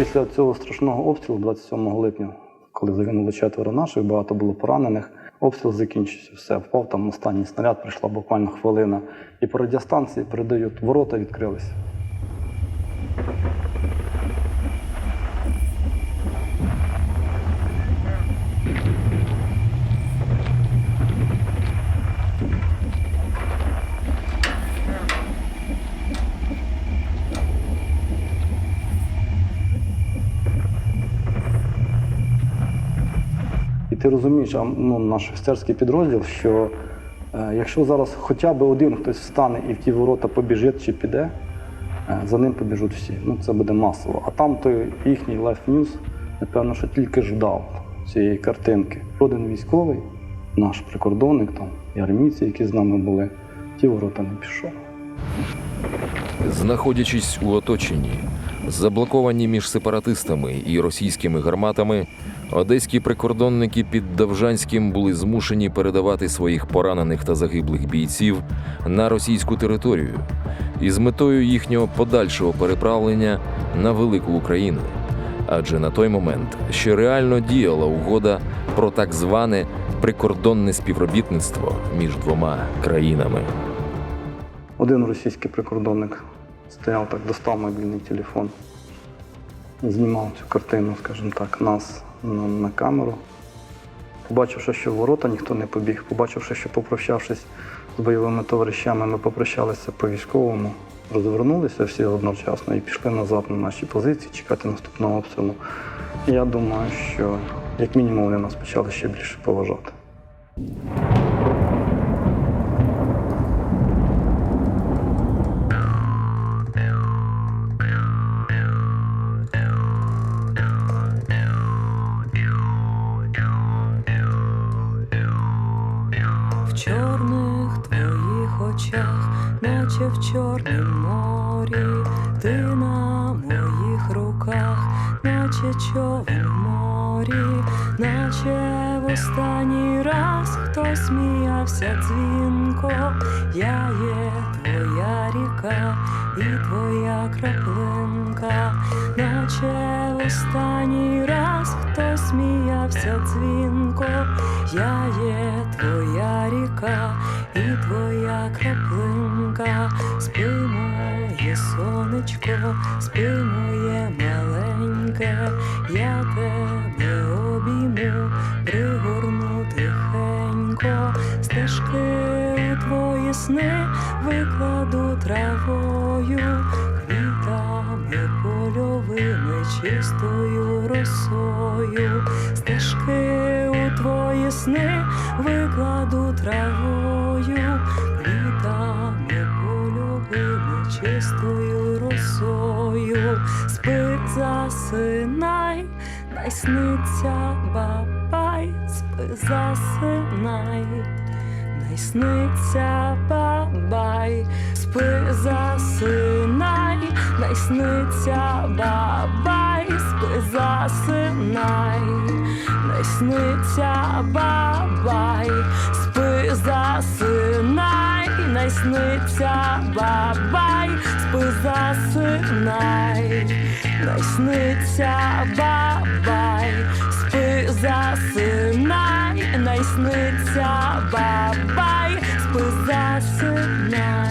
Після цього страшного обстрілу, 27 липня, коли загинуло четверо наших, багато було поранених. Обстріл закінчився. Все, впав там останній снаряд, прийшла буквально хвилина. І по радіостанції передають, ворота відкрилися. Ти розумієш, а, ну, наш офіцерський підрозділ, що е, якщо зараз хоча б один хтось встане і в ті ворота побіжить чи піде, е, за ним побіжуть всі. Ну, це буде масово. А там той їхній Life News, напевно, що тільки ждав цієї картинки. Один військовий, наш прикордонник там, і армійці, які з нами були, ті ворота не пішов. Знаходячись у оточенні, заблоковані між сепаратистами і російськими гарматами, одеські прикордонники під Довжанським були змушені передавати своїх поранених та загиблих бійців на російську територію із метою їхнього подальшого переправлення на велику Україну. Адже на той момент ще реально діяла угода про так зване прикордонне співробітництво між двома країнами. Один російський прикордонник стояв так, достав мобільний телефон, знімав цю картину, скажімо так, нас на, камеру. Побачивши, що в ворота ніхто не побіг, побачивши, що попрощавшись з бойовими товаришами, ми попрощалися по військовому, розвернулися всі одночасно і пішли назад на наші позиції чекати наступного обстрілу. Я думаю, що як мінімум вони нас почали ще більше поважати. В чорних твоїх очах, наче в чорнім морі, ти на моїх руках, наче човен морі, наче в останній раз хтось сміявся дзвінко, я є твоя ріка і твоя краплинка, хтось сміявся дзвінко, я є твоя ріка і твоя краплинка, спи моє сонечко, спи моє маленьке, я тебе обійму, пригорну тихенько, стежки у твої сни викладу травою, чистою росою, стежки у твої сни викладу травою, квітами польовими, чистою росою, спи, засинай, най сниться бабай, спи, засинай. Най сниться бабай, спи засинай, най сниться бабай, спи засинай, най сниться бабай, спи засинай, най сниться бабай, спи засинай, най сниться бабай, спи засинай, най сниться бабай, спи засинай.